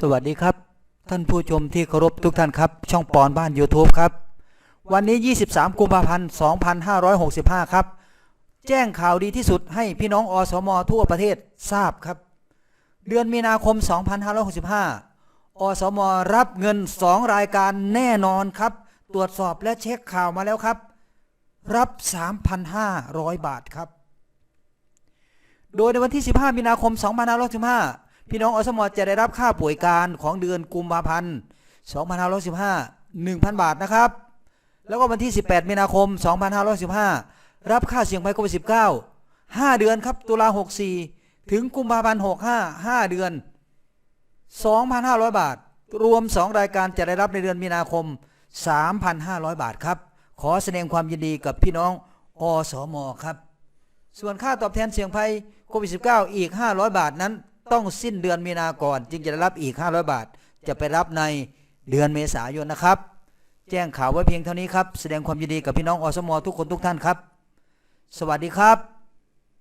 สวัสดีครับ ท่านผู้ชมที่เคารพทุกท่านครับ ช่องปอนบ้าน YouTube ครับ วันนี้ 23 กุมภาพันธ์ 2565 ครับ แจ้งข่าวดีที่สุดให้พี่น้องอสมทั่วประเทศทราบครับ เดือนมีนาคม 2565 อสมรับเงิน 2 รายการแน่นอนครับ ตรวจสอบและเช็คข่าวมาแล้วครับ รับ 3,500 บาทครับ โดยในวันที่ 15 มีนาคม 2515 พี่น้องอสมจะได้รับค่าป่วยการของเดือนกุมภาพันธ์2515 1,000 บาทนะครับ แล้วก็วันที่ 18 มีนาคม 2515 รับค่าเสี่ยงภัยโควิด -19 5 เดือนครับ ตุลา64 ถึงกุมภาพันธ์65 5 เดือน 2,500 บาท รวม 2 รายการจะได้รับในเดือนมีนาคม 3,500 บาทครับ ขอแสดงความยินดีกับพี่น้องอสมครับ ส่วนค่าตอบแทนเสี่ยงภัยโควิด -19 อีก 500 บาทนั้น ต้องสิ้นเดือนมีนาก่อน จึงจะได้รับอีก 500 บาท จะไปรับในเดือนเมษายนนะครับ แจ้งข่าวไว้เพียงเท่านี้ครับ แสดงความยินดีกับพี่น้องอสมอทุกคนทุกท่านครับ สวัสดีครับ